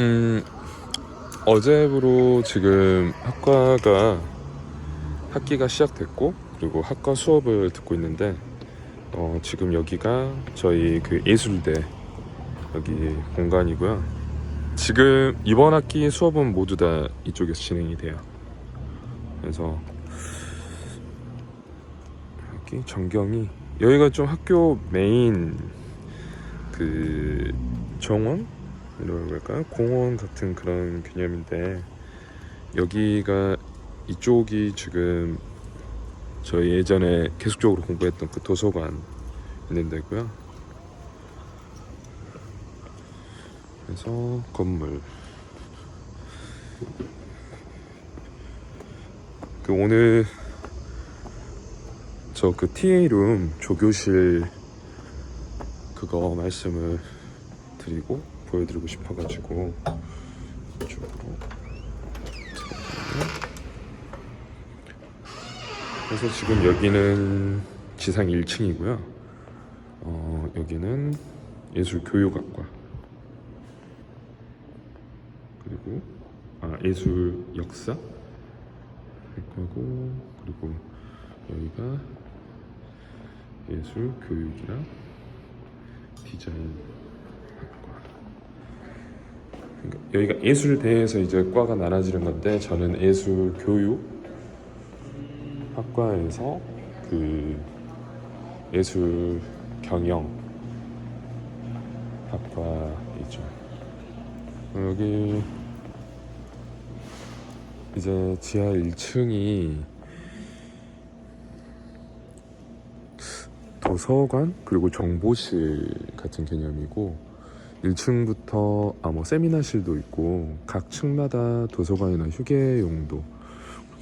음, 어제부로 지금 학과가 학기가 시작됐고 그리고 학과 수업을 듣고 있는데 어, 지금 여기가 저희 그 예술대 여기 공간이고요. 지금 이번 학기 수업은 모두 다 이쪽에서 진행이 돼요. 그래서 여기 전경이 여기가 좀 학교 메인 그 정원 이라고 할까요? 공원 같은 그런 개념인데 여기가 이쪽이 지금 저희 예전에 계속적으로 공부했던 그 도서관 있는 데고요. 그래서 건물 그 오늘 저 그 TA룸 조교실 그거 말씀을 드리고 보여드리고 싶어가지고 이쪽으로. 그래서 지금 여기는 지상 1층이고요. 어, 여기는 예술교육학과. 그리고 아 예술 역사? 학과고 그리고 여기가 예술 교육이랑 디자인 여기가 예술대에서 이제 과가 나눠지는 건데 저는 예술 교육 학과에서 그 예술 경영 학과이죠. 여기 이제 지하 1층이 도서관 그리고 정보실 같은 개념이고 1층부터 아 뭐 세미나실도 있고 각 층마다 도서관이나 휴게용도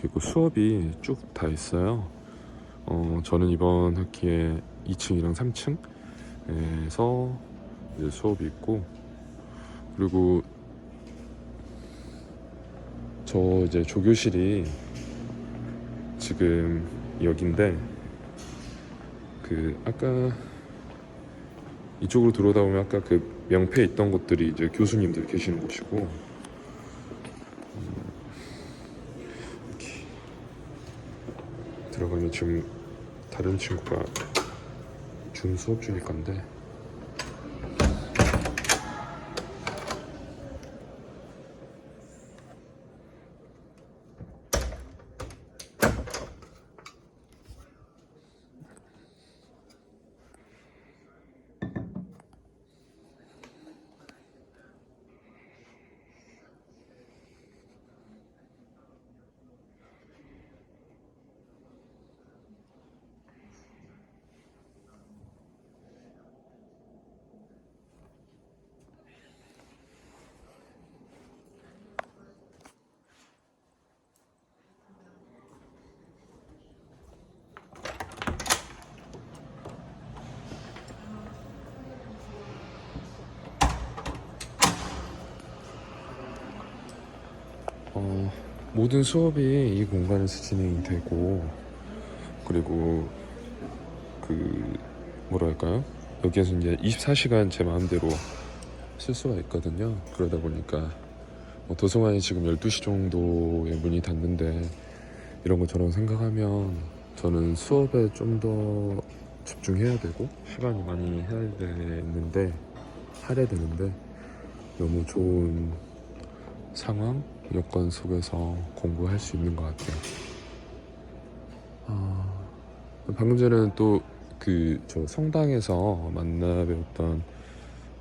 있고 수업이 쭉 다 있어요. 어 저는 이번 학기에 2층이랑 3층에서 이제 수업이 있고 그리고 저 이제 조교실이 지금 여긴데 그 아까 이쪽으로 들어오다 보면 아까 그 명패 있던 곳들이 이제 교수님들 계시는 곳이고. 음, 들어가면 지금 다른 친구가 줌 수업 중일 건데 어, 모든 수업이 이 공간에서 진행이 되고 그리고 그 뭐랄까요? 여기에서 이제 24시간 제 마음대로 쓸 수가 있거든요. 그러다 보니까 뭐 도서관이 지금 12시 정도에 문이 닫는데 이런 것처럼 생각하면 저는 수업에 좀 더 집중해야 되고 시간이 많이 해야 되는데 할애되는데 너무 좋은 상황 여건 속에서 공부할 수 있는 것 같아요. 아, 방금 전에는 또 그 저 성당에서 만나 뵈었던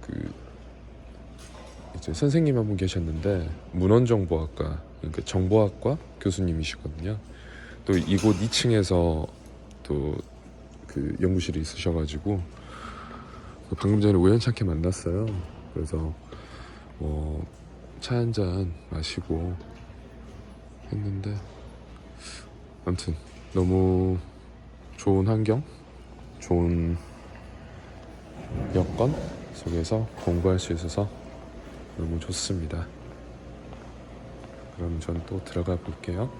그 이제 선생님 한 분 계셨는데 문헌정보학과 그러니까 정보학과 교수님이시거든요. 또 이곳 2층에서 또 그 연구실이 있으셔가지고 방금 전에 우연찮게 만났어요. 그래서 뭐 차 한 잔 마시고 했는데 아무튼 너무 좋은 환경, 좋은 여건 속에서 공부할 수 있어서 너무 좋습니다. 그럼 전 또 들어가 볼게요.